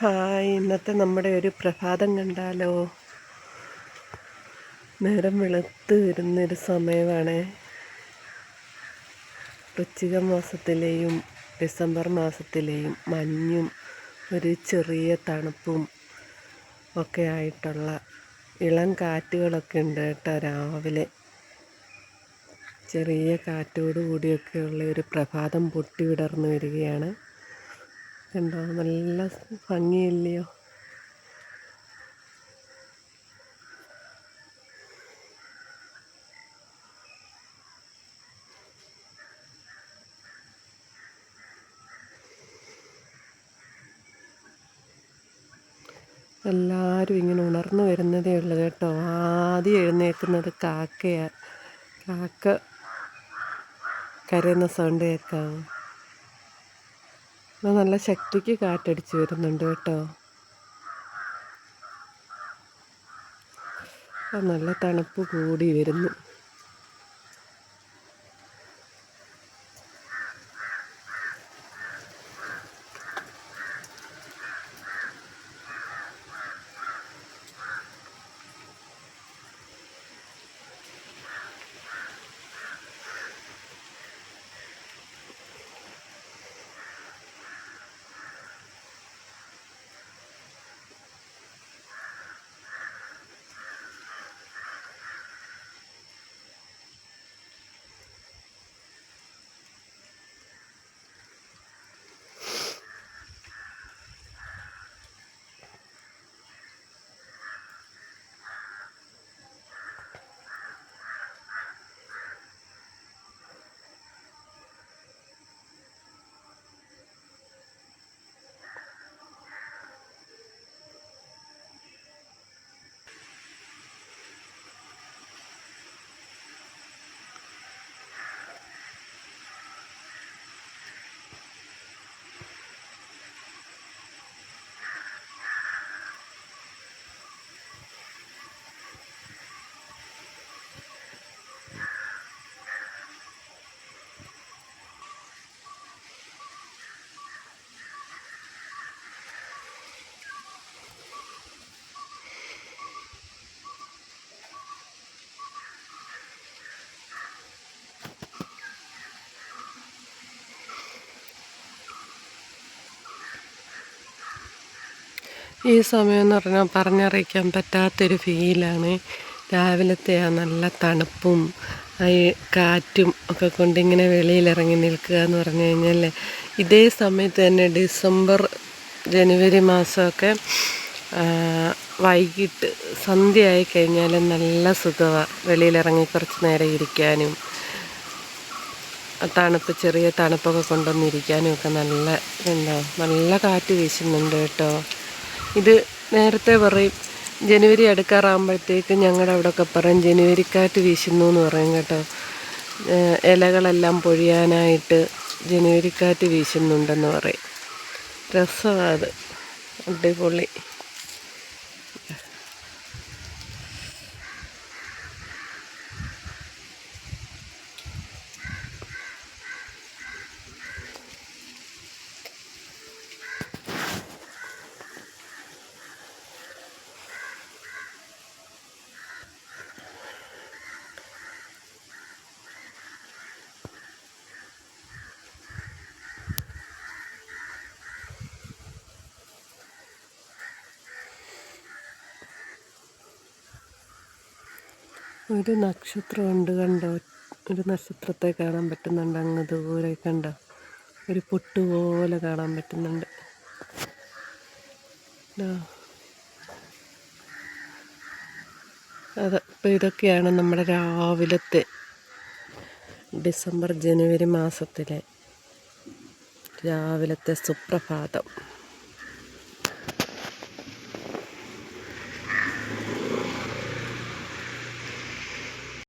Hi ഇന്നത്തെ നമ്മുടെ ഒരു പ്രഭാതം കണ്ടാലോ? നേരം വെളുത്ത് വരുന്നൊരു സമയമാണ്. വൃശ്ചിക മാസത്തിലെയും ഡിസംബർ മാസത്തിലെയും മഞ്ഞും ഒരു ചെറിയ തണുപ്പും ഒക്കെ ആയിട്ടുള്ള ഇളം കാറ്റുകളൊക്കെ ഉണ്ട് കേട്ടോ രാവിലെ. ചെറിയ കാറ്റോടു കൂടിയൊക്കെയുള്ള ഒരു പ്രഭാതം പൊട്ടി വിടർന്നു വരികയാണ്. കണ്ടോ നല്ല ഭംഗിയില്ലയോ? എല്ലാവരും ഇങ്ങനെ ഉണർന്നു വരുന്നതേ ഉള്ളൂ കേട്ടോ. ആദ്യം എഴുന്നേൽക്കുന്നത് കാക്കയാണ് കാക്ക കരയുന്ന സൗണ്ട് നല്ല ശക്തിക്ക് കാറ്റടിച്ച് വരുന്നുണ്ട് കേട്ടോ. നല്ല തണുപ്പ് കൂടി വരുന്നു. ഈ സമയം എന്ന് പറഞ്ഞാൽ പറഞ്ഞറിയിക്കാൻ പറ്റാത്തൊരു ഫീലാണ്. രാവിലത്തെ ആ നല്ല തണുപ്പും ഈ കാറ്റും ഒക്കെ കൊണ്ട് കൊണ്ടിങ്ങനെ വെളിയിലിറങ്ങി നിൽക്കുക എന്ന് പറഞ്ഞു കഴിഞ്ഞാൽ ഇതേ സമയത്ത് തന്നെ ഡിസംബർ ജനുവരി മാസമൊക്കെ വൈകിട്ട് സന്ധ്യയായി കഴിഞ്ഞാൽ നല്ല സുഖമാണ് വെളിയിലിറങ്ങി കുറച്ച് നേരം ഇരിക്കാനും. തണുപ്പ് ചെറിയ തണുപ്പൊക്കെ കൊണ്ടുവന്നിരിക്കാനും ഒക്കെ നല്ല എന്താ നല്ല കാറ്റ് വീശുന്നുണ്ട് കേട്ടോ. ഇത് നേരത്തെ പറയും ജനുവരി അടുക്കാറാകുമ്പോഴത്തേക്ക് ഞങ്ങളുടെ അവിടെയൊക്കെ പറയും ജനുവരിക്കാറ്റ് വീശുന്നു എന്ന് പറയും കേട്ടോ. ഇലകളെല്ലാം പൊഴിയാനായിട്ട് ജനുവരിക്കാറ്റ് വീശുന്നുണ്ടെന്ന് പറയും. രസമാണ് അത്. അടിപൊളി. ഒരു നക്ഷത്രമുണ്ട് കണ്ടോ? ഒരു നക്ഷത്രത്തെ കാണാൻ പറ്റുന്നുണ്ട്. അങ്ങ് ദൂരെ കണ്ടോ? ഒരു പൊട്ടുപോലെ കാണാൻ പറ്റുന്നുണ്ട്. അത് അപ്പോൾ ഇതൊക്കെയാണ് നമ്മുടെ രാവിലത്തെ ഡിസംബർ ജനുവരി മാസത്തിലെ രാവിലത്തെ സുപ്രഭാതം.